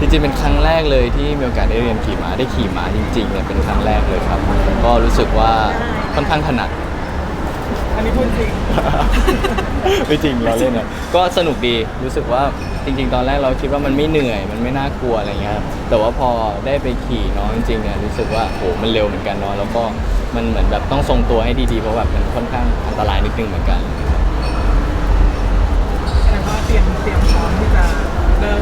จริงๆเป็นครั้งแรกเลยที่มีโอกาสได้เรียนขี่ม้าได้ขี่ม้าจริงๆเนี่ยเป็นครั้งแรกเลยครับ ก็รู้สึกว่าค่อนข้างถนัด อันนี้พูดจริง ไม่จริงเราเล่นอะก็สนุกดีรู้สึกว่าจริง ๆ ตอนแรกเราคิดว่ามันไม่เหนื่อย มันไม่น่ากลัวอะไรเงี้ยครับแต่ว่าพอได้ไปขี่เน้องจริงๆเนี่ยรู้สึกว่าโหมันเร็วเหมือนกันเนาะแล้วก็มันเหมือนแบบต้องทรงตัวให้ดีๆเพราะแบบมันค่อนข้างอันตรายนิดนึงเหมือนกัน แสดงว่าเตรียมเตรียมพร้อมที่จะเริ่ม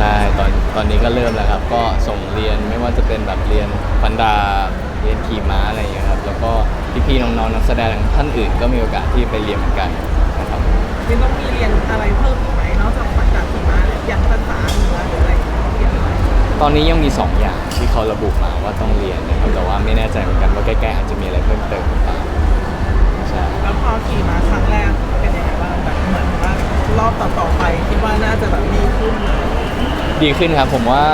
ใช่ตอนตอนนี้ก็เริ่มแล้วครับ ก็ส่งเรียนไม่ว่าจะเป็นแบบเรียนฟันดาเรียนขี่ม้าอะไรอย่างเงี้ยครับแล้วก็พี่ๆน้องๆนักแสดงท่านอื่นก็มีโอกาสที่ไปเรียนเหมือนกันนะครับวินต้องมีเรียนอะไรเพิ่มอีกไหมนอกจากปัจจัยขี่ม้าเนี่ยอย่างภาษาเหนือหรืออะไรต้องเรียนอะไรตอนนี้ยังมี 2 อย่างที่เขาระบุมาว่าต้องเรียนนะครับแต่ว่าไม่แน่ใจเหมือนกันว่าใก ดีขึ้นครับ ผมว่า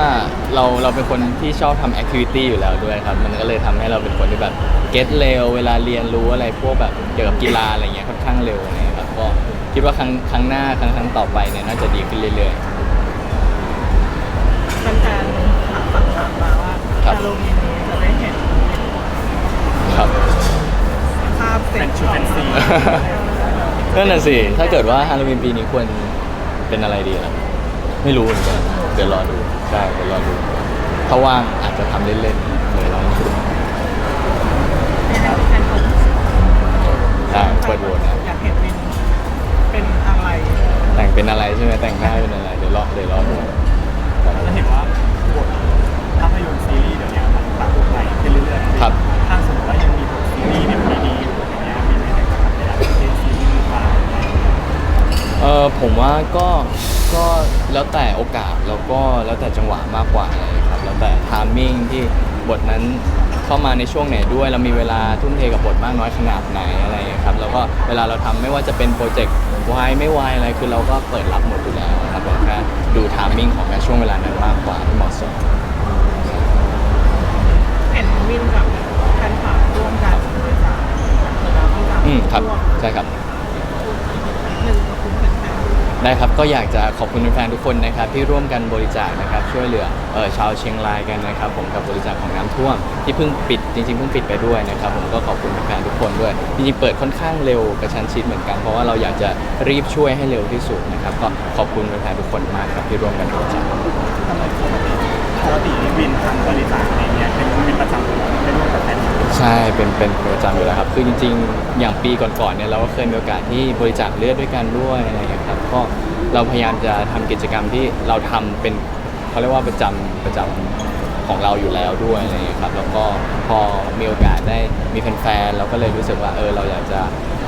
เราเราเป็นคนที่ชอบทำแอคทิวิตี้อยู่แล้วด้วยครับ มันก็เลยทำให้เราเป็นคนที่แบบเก็ตเร็ว เวลาเรียนรู้อะไรพวกแบบเกี่ยวกับกีฬาอะไรเงี้ยค่อนข้างเร็วอะไรเงี้ยครับก็คิดว่าครั้งครั้งหน้าครั้งครั้งต่อไปเนี่ยน่าจะดีขึ้นเรื่อย แฟนๆถามฝั่งถามมาว่าครับ ฮาโลวีนนี้จะได้เห็นๆครับ ภาพเซ็ตของซีนั่นน่ะสิ ถ้าเกิดว่าฮาโลวีนปีนี้ควรเป็นอะไรดีล่ะ ไม่รู้เหมือนกัน เดี๋ยวรอดูใช่เดี๋ยวรอดูถ้าว่างอาจจะทำเล่นๆเลยลองดูให้แฟนๆเขาใช่เปิดโหวตนะอยากเห็นวินเป็นอะไร แต่งเป็นอะไรใช่ไหมแต่งหน้าเป็นอะไรเดี๋ยวรอเดี๋ยวรอดู ออผมว่าก็ก็แล้วแต่โอกาสแล้วก็แล้วแต่จังหวะมากกว่าอะไรครับแล้วแต่ทามมิ่งที่บทนั้นเข้ามาในช่วงไหนด้วย เรามีเวลาทุ่มเทกับบทมากน้อยขนาดไหนอะไรอย่างเงี้ยครับแล้วก็เวลาเราทำไม่ว่าจะเป็นโปรเจกต์วายไม่วายอะไรคือเราก็เปิดรับหมดอยู่แล้วครับเราแค่ดูทามมิ่งของในช่วงเวลานั้นมากกว่าที่เหมาะสมเห็นวินกับแฟนคลับร่วมกันบริจาคเหมือนเราบริจาคอืมครับวมใช่ครับ หนึ่งขอบคุณแฟนๆ ได้ครับก็อยากจะขอบคุณแฟนๆทุกคนนะครับที่ร่วมกันบริจาคนะครับช่วยเหลือเออชาวเชียงรายกันนะครับ ผมกับบริจาคของน้ำท่วม ที่เพิ่งปิดจริงๆเพิ่งปิดไปด้วยนะครับ ผมก็ขอบคุณแฟนๆทุกคนด้วยจริงๆเปิดค่อนข้างเร็วกระชั้นชิดเหมือนกันเพราะว่าเราอยากจะรีบช่วยให้เร็วที่สุดนะครับก็ขอบคุณแฟนๆทุกคนมากครับที่ร่วมกันบริจาค ช่เป็นเป็นประจำอยู่แล้วครับ คือจริง ๆ อย่างปีก่อนๆเนี่ยเราก็เคยมีโอกาสที่บริจาคเลือดด้วยกันด้วยอะไรอย่างเงี้ยครับก็เราพยายามจะทำกิจกรรมที่เราทำเป็นเขาเรียกว่าประจำประจำของเราอยู่แล้วด้วยอะไรอย่างเงี้ยครับแล้วก็พอมีโอกาสได้มีแฟนๆเราก็เลยรู้สึกว่าเออเราอยากจะ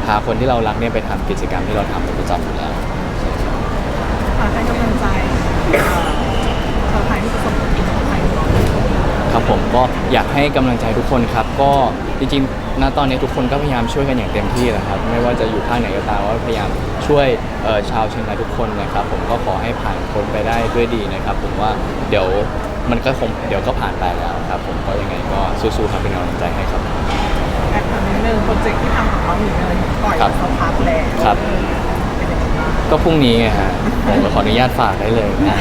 พาคนที่เรารักเนี่ยไปทำกิจกรรมที่เราทำเป็นประจำอยู่แล้ว ฝากให้กำลังใจเอ่อชาวไทยที่ประสบอุบัติเหตุไทยก่อน ครับ ผมก็อยากให้กำลังใจทุกคนครับ ก็จริงๆณตอนนี้ทุกคนก็พยายามช่วยกันอย่างเต็มที่แหละครับ ไม่ว่าจะอยู่ภาคไหนก็ตามว่าพยายามช่วยเอ่อชาวเชียงรายทุกคนนะครับ ผมก็ขอให้ผ่านพ้นไปได้ด้วยดีนะครับ ผมว่าเดี๋ยวมันก็คงเดี๋ยวก็ผ่านไปแล้วครับ ผมก็ยังไงก็สู้ๆครับเป็นกำลังใจให้ครับแอดทำนิดนึงโปรเจกต์ที่ทำของน้องหญิงเลยปล่อยครับสักพักแล้วครับ ก็พรุ่งนี้ไงฮะผมก็ขออนุญาตฝากได้เลยนะ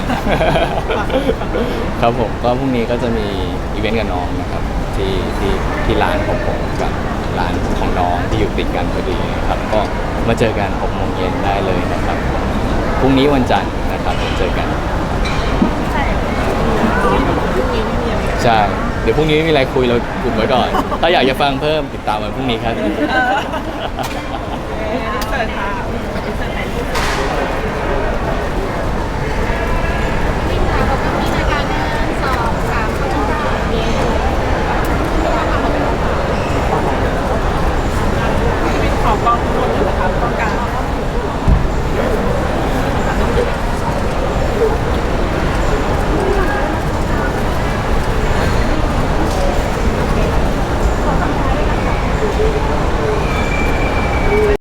ครับผมก็พรุ่งนี้ก็จะมีอีเวนต์กับน้องนะครับ ที่ที่ที่ร้านของผมกับร้านของน้องที่อยู่ติดกันพอดีนะครับ ก็มาเจอกัน6โมงเย็นได้เลยนะครับพรุ่งนี้วันจันทร์นะครับมาเจอกันใช่พรุ่งนี้ไม่มีอะไรใช่เดี๋ยวพรุ่งนี้ไม่มีอะไรคุยเรากลุ่มไว้ก่อน ถ้าอยากจะฟังเพิ่มติดตามวันพรุ่งนี้ครับเออเออเสิร์ชค่ะเสิร์ชไหน